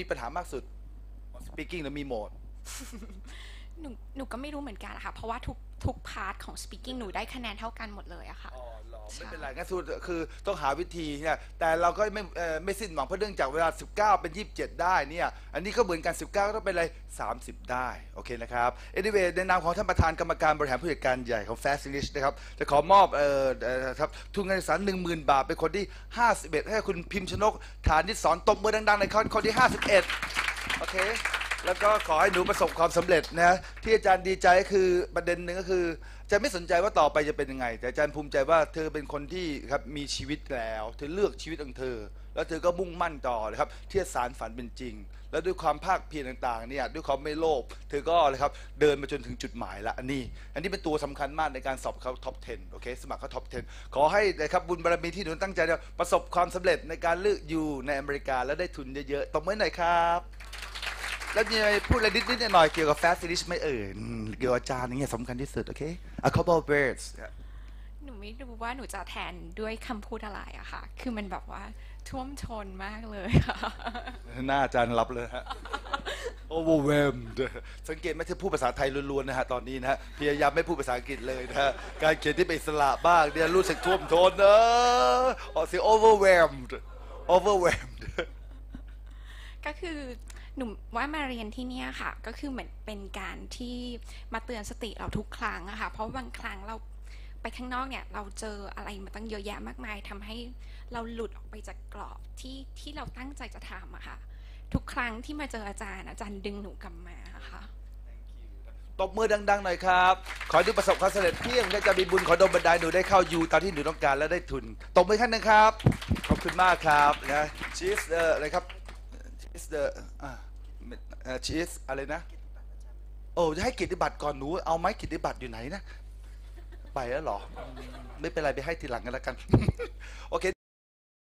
มีปัญหามากสุด speaking หรือมีโหมด หนูหนูก็ไม่รู้เหมือนกันอะค่ะเพราะว่าทุก ทุกพาร์ทของ speaking หนูได้คะแนนเท่ากันหมดเลยอะค่ะ อ๋อเหรอใช่ไม่เป็นไรงั้นสู้คือต้องหาวิธีเนี่ยแต่เราก็ไม่เอ่อไม่สิ้นหวังเพราะเนื่องจากเวลา 19 เป็น 27 ได้เนี่ยอันนี้ก็เหมือนกัน 19 ก็ต้องเป็นอะไร 30 ได้โอเคนะครับ anyway ในนามของท่านประธานกรรมการบริหารผู้จัดการใหญ่ของ Fast English นะครับจะขอมอบเอ่อเอ่อครับทุนการศึกษา10,000 บาท เป็นคนที่ 51 ให้คุณพิมพ์ชนกฐานิสสอนตบมือดังๆในอยคนคนที่ 51 โอเค แล้วก็ขอให้หนูประสบความสำเร็จนะที่อาจารย์ดีใจก็คือประเด็นหนึ่งก็คืออาจารย์ไม่สนใจว่าต่อไปจะเป็นยังไง แต่อาจารย์ภูมิใจว่าเธอเป็นคนที่ครับมีชีวิตแล้ว เธอเลือกชีวิตของเธอ แล้วเธอก็มุ่งมั่นต่อนะครับที่จะสารฝันเป็นจริง แล้วด้วยความภาคเพียรต่างๆเนี่ยด้วยความไม่โลภเธอก็เลยครับเดินมาจนถึงจุดหมายละอันนี้ อันนี้เป็นตัวสำคัญมากในการสอบเข้าท็อป 10 โอเค สมัครเข้าท็อป 10 ขอให้นะครับบุญบารมีที่หนูตั้งใจเนี่ยประสบความสำเร็จในการเลือกอยู่ในอเมริกาแล้วได้ทุนเยอะๆตบมือหน่อยครับ แล้วมีอะไรพูดอะไรนิดๆหน่อยๆเกี่ยวกับ fast finish ไหม่เอ่ยอืมเกี่ยวกับอาจารย์นี่สำคัญที่สุด โอเค a couple of words หนูไม่รู้ว่าหนูจะแทนด้วยคำพูดอะไรอะค่ะ คือมันแบบว่าท่วมทนมากเลยค่ะ หน้าอาจารย์รับเลยฮะ overwhelmed สังเกตไหมที่พูดภาษาไทยล้วนๆนะฮะตอนนี้นะฮะพยายามไม่พูดภาษาอังกฤษเลยนะฮะการเขียนที่เป็นอิสระบ้างเนี่ยรู้สึกท่วมท้นเนอะออกเสียง overwhelmed overwhelmed ก็คือ หนูว่ามาเรียนที่เนี่ยค่ะ ก็คือเหมือนเป็นการที่มาเตือนสติเราทุกครั้งอะค่ะ เพราะบางครั้งเราไปข้างนอกเนี่ยเราเจออะไรมาตั้งเยอะแยะมากมายทำให้เราหลุดออกไปจากกรอบที่ที่เราตั้งใจจะทำอะค่ะ ทุกครั้งที่มาเจออาจารย์อาจารย์ดึงหนูกลับมาค่ะตบมือดังๆหน่อยครับ ขอให้ดูประสบความสำเร็จเพียงและจะมีบุญขอดมบันไดหนูได้เข้ายูตามที่หนูต้องการและได้ทุน ตบมือขั้นนึงครับ ขอบคุณมากครับนะชีสเอ่ออะไรครับ ชีสเอ่ออ่าเอ่อชีสอะไรนะโอ้จะให้กิตติบัตรก่อนหนู เอาไหมกิตติบัตรอยู่ไหนนะ ไปแล้วเหรอ ไม่เป็นไรไปให้ทีหลังกันแล้วกัน โอเค